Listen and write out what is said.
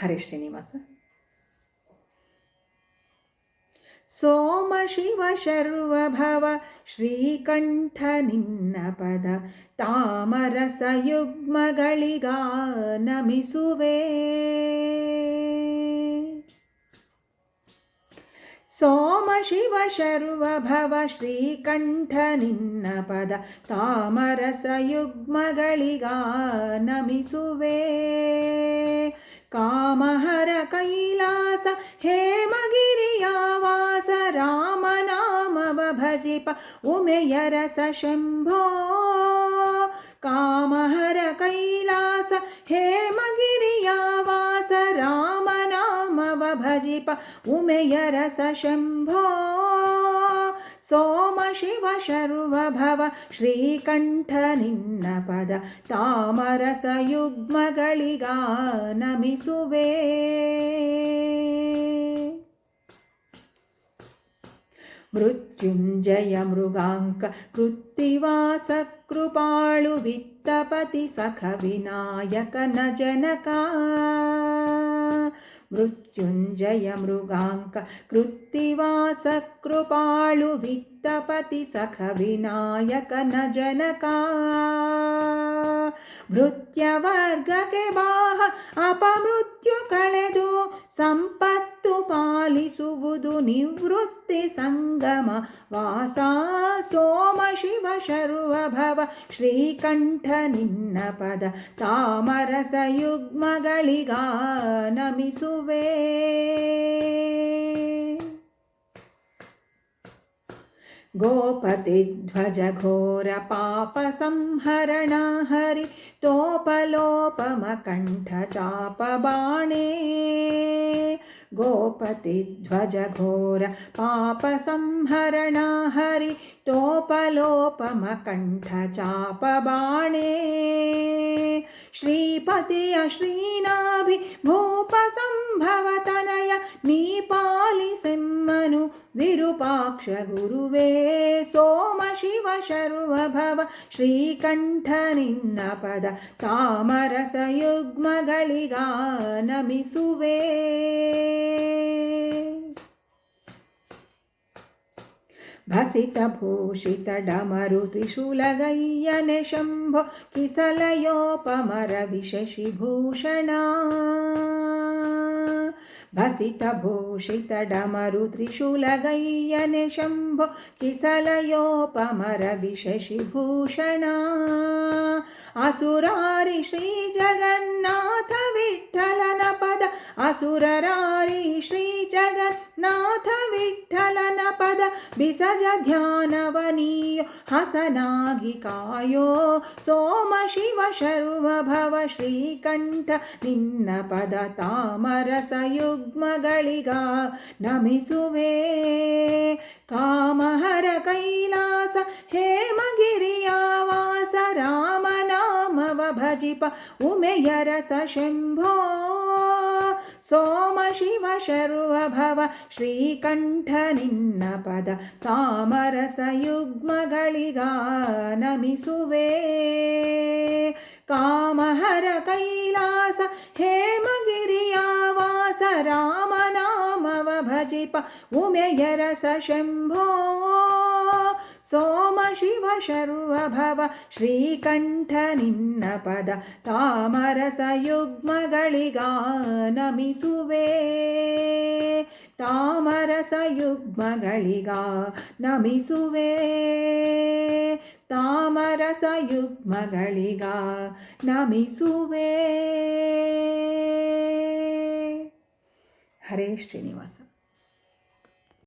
ಹರೇ ಶ್ರೀನಿವಾಸ. ಸೋಮ ಶಿವ ಶರ್ವಭವ ಶ್ರೀಕಂಠ ನಿನ್ನ ಪದ ತಾಮರಸ ಯುಗ್ಮಗಳಿಗ ನಮಿಸುವೆ ಸೋಮ ಶಿವ ಶರ್ವಭವ ಶ್ರೀಕಂಠ ನಿನ್ನ ಪದ ತಾಮರಸ ಯುಗ್ಮಗಳಿಗ ನಮಿಸುವೆ कामहर कैलास हेमगिरियावास रामनामव भजिप उमेयरस शम्भो कामहर कैलास हेमगिरियावास रामनामव भजिप उमेयरस शम्भो सोम शिव शर्वभव श्रीकण्ठनिन्नपद तामरसयुग्मगळिगानमिसुवे मृत्युञ्जय मृगाङ्क कृत्तिवासकृपाळु वित्तपति सख विनायक न जनका मृत्युञ्जय मृगाङ्क कृत्तिवास कृपाळु वित्तपति सख विनायक न जनका ಭೃತ್ಯವರ್ಗಕ್ಕೆ ಬಾಹ ಅಪಮೃತ್ಯು ಕಳೆದು ಸಂಪತ್ತು ಪಾಲಿಸುವುದು ನಿವೃತ್ತಿ ಸಂಗಮ ವಾಸ ಸೋಮ ಶಿವ ಶರ್ವಭವ ಶ್ರೀಕಂಠ ನಿನ್ನ ಪದ ತಾಮರಸ ಯುಗ್ಮಗಳಿಗ ನಮಿಸುವೆ गोपतिध्वजघोरपापसंहरणा हरि तोपलोपमकण्ठचापबाणे गोपतिध्वजघोर पापसंहरणा हरि तोपलोपमकण्ठचापबाणे। श्रीपतिय श्रीनाभि भूपसम्भवतनय नीपालिसिंहनु विरूपाक्ष गुरुवे शिव शर्व भव श्रीकण्ठनिन्नपद तामरसयुग्मगळिगानमिसुवे भसितभूषित डमरु त्रिशूलगय्यने शम्भो किसलयोपमरविशशिभूषणा। त्रिशूलगय्यने शम्भो किसलयोपमरविशशिभूषणा। असुरारि श्रीजगन्नाथ विठ्ठलन पद असुररारि श्रीजगन्नाथ ಬಿಸಜ ಧ್ಯಾನವನೀಯ ಹಸನಾಗಿ ಕಾಯೋ ಸೋಮ ಶಿವ ಶರ್ವಭವ ಶ್ರೀಕಂಠ ನಿನ್ನ ಪದ ತಾಮರಸ ಯುಗ್ಮಗಳಿಗ ನಮಿಸುವೆ ಕಾಮಹರ ಕೈಲಾಸ ಹೇಮಗಿರಿಯಾವಾಸ ರಾಮನಾಮವ ಭಜಿಪ ಉಮೆಯರಸ ಶಂಭೋ ಶರ್ವಭವ ಶ್ರೀಕಂಠ ನಿನ್ನ ಪದ ತಾಮರಸ ಯುಗ್ಮಗಳಿಗ ನಮಿಸುವೆ ಕಾಮಹರ ಕೈಲಾಸ ಹೇಮಗಿರಿಯ ವಾಸ ರಾಮನಾಮವ ಭಜಿಪ ಉಮೆಯರಸ ಶಂಭೋ ಸೋಮ ಶಿವ ಶರ್ವಭವ ಶ್ರೀಕಂಠ ನಿನ್ನ ಪದ ತಾಮರಸ ಯುಗ್ಮಗಳಿಗ ನಮಿಸುವೆ ತಾಮರಸ ಯುಗ್ಮಗಳಿಗ ನಮಿಸುವೆ ಹರೇ ಶ್ರೀನಿವಾಸ.